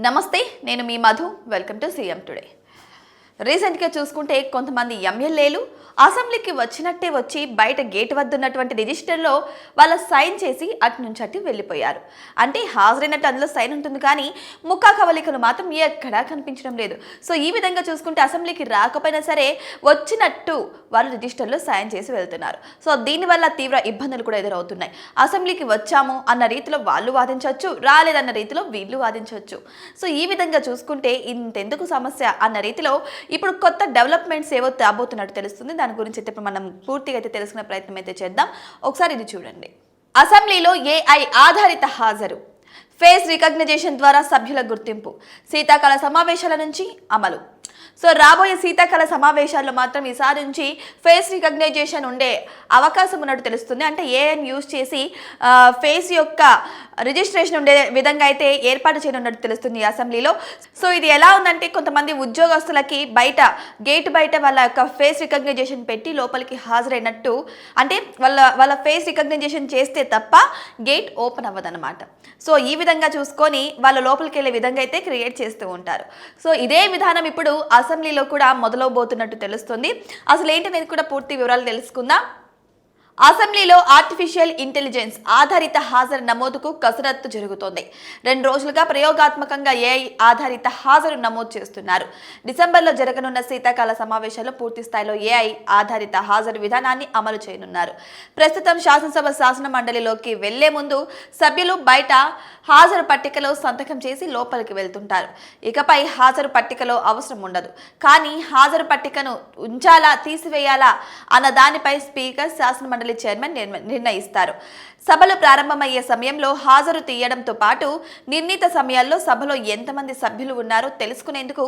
నమస్తే నేను మీ Madhu. Welcome to CM today. రీసెంట్గా చూసుకుంటే కొంతమంది ఎమ్మెల్యేలు అసెంబ్లీకి వచ్చినట్టే వచ్చి బయట గేట్ వద్ద ఉన్నటువంటి రిజిస్టర్లో వాళ్ళ సైన్ చేసి అటు నుంచి అటు వెళ్ళిపోయారు. అంటే హాజరైనట్టు అందులో సైన్ ఉంటుంది కానీ ముఖా కవలికలు మాత్రం ఎక్కడా కనిపించడం లేదు. సో ఈ విధంగా చూసుకుంటే అసెంబ్లీకి రాకపోయినా సరే వచ్చినట్టు వాళ్ళు రిజిస్టర్లో సైన్ చేసి వెళ్తున్నారు. సో దీనివల్ల తీవ్ర ఇబ్బందులు కూడా ఎదురవుతున్నాయి. అసెంబ్లీకి వచ్చాము అన్న రీతిలో వాళ్ళు వాదించవచ్చు రాలేదన్న రీతిలో వీళ్ళు వాదించవచ్చు. సో ఈ విధంగా చూసుకుంటే ఇంతెందుకు సమస్య అన్న రీతిలో ఇప్పుడు కొత్త డెవలప్మెంట్స్ ఏవో తాబోతున్నట్టు తెలుస్తుంది. దాని గురించి అయితే మనం పూర్తిగా అయితే తెలుసుకునే ప్రయత్నం అయితే చేద్దాం. ఒకసారి ఇది చూడండి. అసెంబ్లీలో ఏఐ ఆధారిత హాజరు. ఫేస్ రికగ్నైజేషన్ ద్వారా సభ్యుల గుర్తింపు. శీతాకాల సమావేశాల నుంచి అమలు. సో రాబోయే శీతాకాల సమావేశాల్లో మాత్రం ఈసారి నుంచి ఫేస్ రికగ్నైజేషన్ ఉండే అవకాశం ఉన్నట్టు తెలుస్తుంది. అంటే ఏఎన్ యూజ్ చేసి ఫేస్ యొక్క రిజిస్ట్రేషన్ ఉండే విధంగా అయితే ఏర్పాటు చేయనున్నట్టు తెలుస్తుంది ఈ అసెంబ్లీలో. సో ఇది ఎలా ఉందంటే కొంతమంది ఉద్యోగస్తులకి బయట గేట్ బయట వాళ్ళ యొక్క ఫేస్ రికగ్నైజేషన్ పెట్టి లోపలికి హాజరైనట్టు. అంటే వాళ్ళ వాళ్ళ ఫేస్ రికగ్నైజేషన్ చేస్తే తప్ప గేట్ ఓపెన్ అవ్వదన్నమాట. సో ఈ విధంగా చూసుకొని వాళ్ళ లోపలికి వెళ్ళే విధంగా అయితే క్రియేట్ చేస్తూ ఉంటారు. సో ఇదే విధానం ఇప్పుడు అసెంబ్లీలో కూడా మొదలవబోతున్నట్టు తెలుస్తుంది. అసలు ఏంటనేది కూడా పూర్తి వివరాలు తెలుసుకుందాం. అసెంబ్లీలో ఆర్టిఫిషియల్ ఇంటెలిజెన్స్ ఆధారిత హాజరు నమోదుకు కసరత్తు జరుగుతోంది. రెండు రోజులుగా ప్రయోగాత్మకంగా ఏఐ ఆధారిత హాజరు నమోదు చేస్తున్నారు. డిసెంబర్లో జరగనున్న శీతాకాల సమావేశాల్లో పూర్తి స్థాయిలో ఏఐ ఆధారిత హాజరు విధానాన్ని అమలు చేయనున్నారు. ప్రస్తుతం శాసనసభ శాసన మండలిలోకి వెళ్ళే ముందు సభ్యులు బయట హాజరు పట్టికలో సంతకం చేసి లోపలికి వెళ్తుంటారు. ఇకపై హాజరు పట్టికలో అవసరం ఉండదు. కానీ హాజరు పట్టికను ఉంచాలా తీసివేయాలా అన్న దానిపై స్పీకర్ శాసన మండలి చైర్మన్ నిర్ణయిస్తారు. సభలు ప్రారంభమయ్యే సమయంలో హాజరు తీయడంతో పాటు నిర్ణీత సమయాల్లో సభలో ఎంతమంది సభ్యులు ఉన్నారో తెలుసుకునేందుకు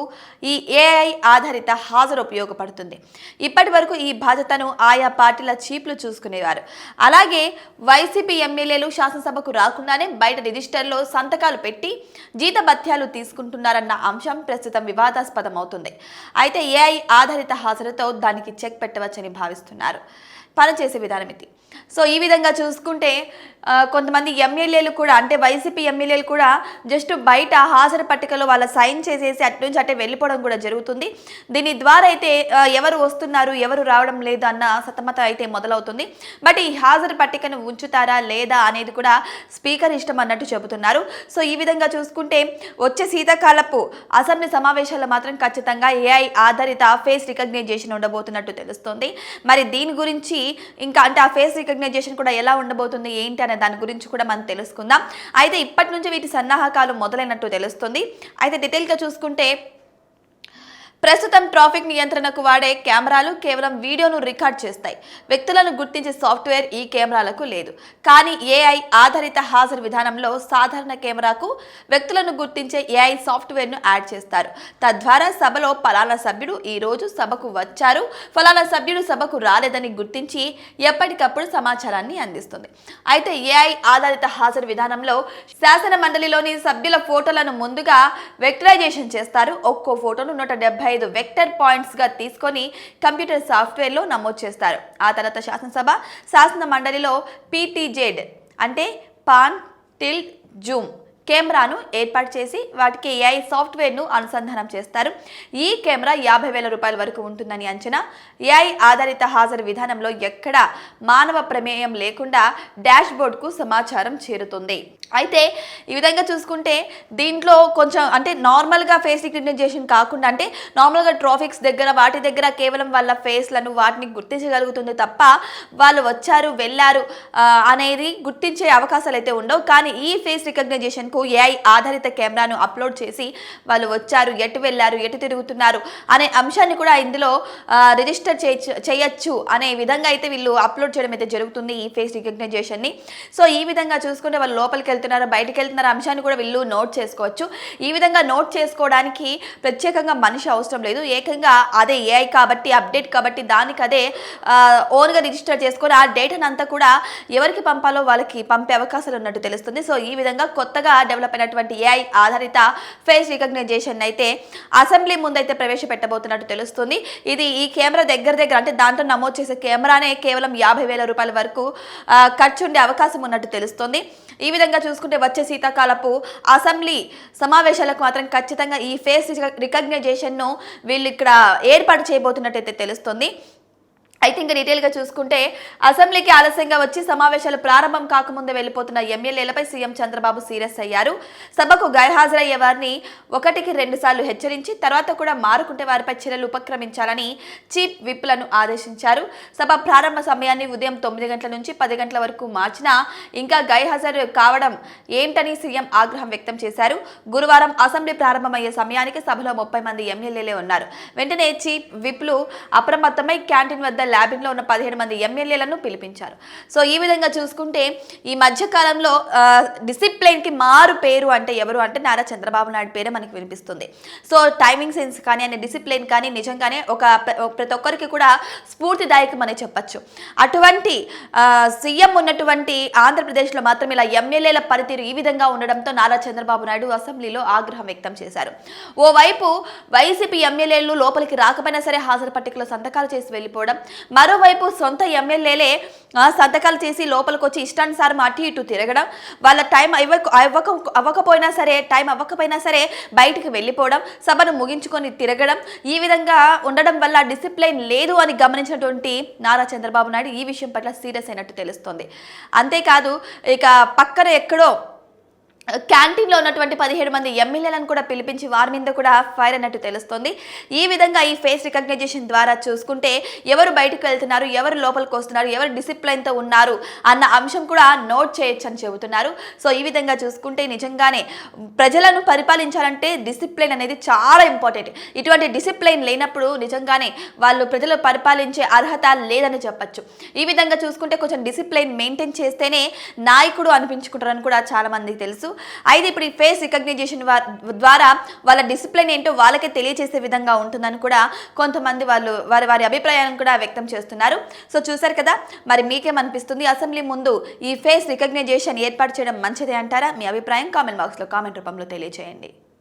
ఈ ఏఐ ఆధారిత హాజరు ఉపయోగపడుతుంది. ఇప్పటి వరకు ఈ బాధ్యతను ఆయా పార్టీల చీఫ్లు చూసుకునేవారు. అలాగే వైసీపీ ఎమ్మెల్యేలు శాసనసభకు రాకుండానే బయట రిజిస్టర్లో సంతకాలు పెట్టి జీతభత్యాలు తీసుకుంటున్నారన్న అంశం ప్రస్తుతం వివాదాస్పదం అవుతుంది అయితే ఏఐ ఆధారిత హాజరుతో దానికి చెక్ పెట్టవచ్చని భావిస్తున్నారు. పనిచేసే విధానం ఇది. సో ఈ విధంగా చూసుకుంటే కొంతమంది ఎమ్మెల్యేలు కూడా అంటే వైసీపీ ఎమ్మెల్యేలు కూడా జస్ట్ బయట హాజరు పట్టికలో వాళ్ళ సైన్ చేసేసి అటు నుంచి అటే వెళ్ళిపోవడం కూడా జరుగుతుంది. దీని ద్వారా అయితే ఎవరు వస్తున్నారు ఎవరు రావడం లేదు అన్న సతమత అయితే మొదలవుతుంది. బట్ ఈ హాజరు పట్టికను ఉంచుతారా లేదా అనేది కూడా స్పీకర్ ఇష్టం అన్నట్టు చెబుతున్నారు. సో ఈ విధంగా చూసుకుంటే వచ్చే శీతాకాలపు అసెంబ్లీ సమావేశాల్లో మాత్రం ఖచ్చితంగా ఏఐ ఆధారిత ఫేస్ రికగ్నైజేషన్ ఉండబోతున్నట్టు తెలుస్తుంది. మరి దీని గురించి ఇంకా అంటే ఆ ఫేస్ రికగ్నైజేషన్ కూడా ఎలా ఉండబోతుంది ఏంటి అనే దాని గురించి కూడా మనం తెలుసుకుందాం. అయితే ఇప్పటి నుంచి వీటి సన్నాహకాలు మొదలైనట్టు తెలుస్తుంది. అయితే డీటెయిల్గా చూసుకుంటే ప్రస్తుతం ట్రాఫిక్ నియంత్రణకు వాడే కెమెరాలు కేవలం వీడియోను రికార్డ్ చేస్తాయి. వ్యక్తులను గుర్తించే సాఫ్ట్వేర్ ఈ కెమెరాలకు లేదు. కానీ ఏఐ ఆధారిత హాజరు విధానంలో సాధారణ కెమెరాకు వ్యక్తులను గుర్తించే ఏఐ సాఫ్ట్వేర్ను యాడ్ చేస్తారు. తద్వారా సభలో ఫలానా సభ్యుడు ఈ రోజు సభకు వచ్చారు. ఫలానా సభ్యుడు సభకు రాలేదని గుర్తించి ఎప్పటికప్పుడు సమాచారాన్ని అందిస్తుంది. అయితే ఏఐ ఆధారిత హాజరు విధానంలో శాసన మండలిలోని సభ్యుల ఫోటోలను ముందుగా వెక్టరైజేషన్ చేస్తారు. ఒక్కో ఫోటోను నూట డెబ్బై ఐదు వెక్టర్ పాయింట్స్గా తీసుకొని కంప్యూటర్ సాఫ్ట్వేర్లో నమోదు చేస్తారు. ఆ తర్వాత శాసనసభ శాసన మండలిలో పీటీజెడ్ అంటే పాన్ టిల్ జూమ్. కెమెరాను ఏర్పాటు చేసి వాటికి ఏఐ సాఫ్ట్వేర్ను అనుసంధానం చేస్తారు. ఈ కెమెరా యాభై వేల రూపాయల వరకు ఉంటుందని అంచనా. ఏఐ ఆధారిత హాజరు విధానంలో ఎక్కడ మానవ ప్రమేయం లేకుండా డాష్ బోర్డ్కు సమాచారం చేరుతుంది. అయితే ఈ విధంగా చూసుకుంటే దీంట్లో కొంచెం అంటే నార్మల్గా ఫేస్ రికగ్నైజేషన్ కాకుండా అంటే నార్మల్గా ట్రాఫిక్స్ దగ్గర వాటి దగ్గర కేవలం వాళ్ళ ఫేస్లను వాటిని గుర్తించగలుగుతుంది తప్ప వాళ్ళు వచ్చారు వెళ్ళారు అనేది గుర్తించే అవకాశాలు అయితే ఉండవు. కానీ ఈ ఫేస్ రికగ్నైజేషన్కు ఏఐ ఆధారిత కెమెరాను అప్లోడ్ చేసి వాళ్ళు వచ్చారు ఎటు వెళ్ళారు ఎటు తిరుగుతున్నారు అనే అంశాన్ని కూడా ఇందులో రిజిస్టర్ చేయొచ్చు చేయొచ్చు అనే విధంగా అయితే వీళ్ళు అప్లోడ్ చేయడం అయితే జరుగుతుంది ఈ ఫేస్ రికగ్నైజేషన్ని. సో ఈ విధంగా చూసుకుంటే వాళ్ళు లోపలికి వెళ్తున్నారు బయటికి వెళ్తున్నారు అంశాన్ని కూడా వీళ్ళు నోట్ చేసుకోవచ్చు. ఈ విధంగా నోట్ చేసుకోవడానికి ప్రత్యేకంగా మనిషి అవసరం లేదు. ఏకంగా అదే ఏఐ కాబట్టి అప్డేట్ కాబట్టి దానికి అదే ఓన్గా రిజిస్టర్ చేసుకొని ఆ డేటాను అంతా కూడా ఎవరికి పంపాలో వాళ్ళకి పంపే అవకాశాలు ఉన్నట్టు తెలుస్తుంది. సో ఈ విధంగా కొత్తగా డెవలప్ అయినటువంటి ఏఐ ఆధారిత ఫేస్ రికగ్నైజేషన్ అయితే అసెంబ్లీ ముందైతే ప్రవేశపెట్టబోతున్నట్టు తెలుస్తుంది. ఇది ఈ కెమెరా దగ్గర దగ్గర అంటే దాంట్లో నమోదు చేసే కెమెరానే కేవలం యాభై వేల రూపాయల వరకు ఖర్చు ఉండే అవకాశం ఉన్నట్టు తెలుస్తుంది. ఈ విధంగా చూసుకుంటే వచ్చే శీతాకాలపు అసెంబ్లీ సమావేశాలకు మాత్రం ఖచ్చితంగా ఈ ఫేస్ రికగ్నైజేషన్ను వీళ్ళు ఇక్కడ ఏర్పాటు చేయబోతున్నట్టయితే తెలుస్తుంది. అయితే ఇంకా డీటెయిల్గా చూసుకుంటే అసెంబ్లీకి ఆలస్యంగా వచ్చి సమావేశాలు ప్రారంభం కాకముందే వెళ్ళిపోతున్న ఎమ్మెల్యేలపై సీఎం చంద్రబాబు సీరియస్ అయ్యారు. సభకు గైర్హాజరయ్యే వారిని ఒకటికి రెండుసార్లు హెచ్చరించి తర్వాత కూడా మారుకుంటే వారిపై చర్యలు ఉపక్రమించాలని చీఫ్ విప్లను ఆదేశించారు. సభ ప్రారంభ సమయాన్ని ఉదయం తొమ్మిది గంటల నుంచి పది గంటల వరకు మార్చినా ఇంకా గైర్హాజరు కావడం ఏంటని సీఎం ఆగ్రహం వ్యక్తం చేశారు. గురువారం అసెంబ్లీ ప్రారంభమయ్యే సమయానికి సభలో ముప్పై మంది ఎమ్మెల్యేలే ఉన్నారు. వెంటనే చీఫ్ విప్లు అప్రమత్తమై క్యాంటీన్ వద్ద ల్యాబింగ్లో ఉన్న పదిహేడు మంది ఎమ్మెల్యేలను పిలిపించారు. సో ఈ విధంగా చూసుకుంటే ఈ మధ్యకాలంలో డిసిప్లైన్కి మారు పేరు అంటే ఎవరు అంటే నారా చంద్రబాబు నాయుడు పేరే మనకి వినిపిస్తుంది. సో టైమింగ్ సెన్స్ కానీ ఆయన డిసిప్లైన్ కానీ నిజంగానే ఒక ప్రతి ఒక్కరికి కూడా స్ఫూర్తిదాయకం అని చెప్పచ్చు. అటువంటి సీఎం ఉన్నటువంటి ఆంధ్రప్రదేశ్లో మాత్రం ఇలా ఎమ్మెల్యేల పనితీరు ఈ విధంగా ఉండడంతో నారా చంద్రబాబు నాయుడు అసెంబ్లీలో ఆగ్రహం వ్యక్తం చేశారు. ఓవైపు వైసీపీ ఎమ్మెల్యేలు లోపలికి రాకపోయినా సరే హాజరు పట్టికలో సంతకాలు చేసి వెళ్ళిపోవడం మరోవైపు సొంత ఎమ్మెల్యేలే సంతకాలు చేసి లోపలికి వచ్చి ఇష్టానుసారం అటు ఇటు తిరగడం వాళ్ళ టైం అవ్వక అవ్వక అవ్వకపోయినా సరే టైం అవ్వకపోయినా సరే బయటికి వెళ్ళిపోవడం సభను ముగించుకొని తిరగడం ఈ విధంగా ఉండడం వల్ల డిసిప్లైన్ లేదు అని గమనించినటువంటి నారా చంద్రబాబు నాయుడు ఈ విషయం పట్ల సీరియస్ అయినట్టు తెలుస్తోంది. అంతేకాదు ఇక పక్కన ఎక్కడో క్యాంటీన్లో ఉన్నటువంటి పదిహేడు మంది ఎమ్మెల్యేలను కూడా పిలిపించి వారి మీద కూడా ఫైర్ అన్నట్టు తెలుస్తోంది. ఈ విధంగా ఈ ఫేస్ రికగ్నైజేషన్ ద్వారా చూసుకుంటే ఎవరు బయటకు వెళ్తున్నారు ఎవరు లోపలికి వస్తున్నారు ఎవరు డిసిప్లైన్తో ఉన్నారు అన్న అంశం కూడా నోట్ చేయొచ్చు అని చెబుతున్నారు. సో ఈ విధంగా చూసుకుంటే నిజంగానే ప్రజలను పరిపాలించాలంటే డిసిప్లైన్ అనేది చాలా ఇంపార్టెంట్. ఇటువంటి డిసిప్లైన్ లేనప్పుడు నిజంగానే వాళ్ళు ప్రజలు పరిపాలించే అర్హత లేదని చెప్పచ్చు. ఈ విధంగా చూసుకుంటే కొంచెం డిసిప్లైన్ మెయింటైన్ చేస్తేనే నాయకుడు అనిపించుకుంటారని కూడా చాలామందికి తెలుసు. అయితే ఇప్పుడు ఈ ఫేస్ రికగ్నైజేషన్ ద్వారా వాళ్ళ డిసిప్లిన్ ఏంటో వాళ్ళకే తెలియజేసే విధంగా ఉంటుందని కూడా కొంతమంది వాళ్ళు వారి వారి అభిప్రాయాలను కూడా వ్యక్తం చేస్తున్నారు. సో చూసారు కదా మరి మీకేమనిపిస్తుంది? అసెంబ్లీ ముందు ఈ ఫేస్ రికగ్నైజేషన్ ఏర్పాటు చేయడం మంచిదే అంటారా? మీ అభిప్రాయం కామెంట్ బాక్స్లో కామెంట్ రూపంలో తెలియజేయండి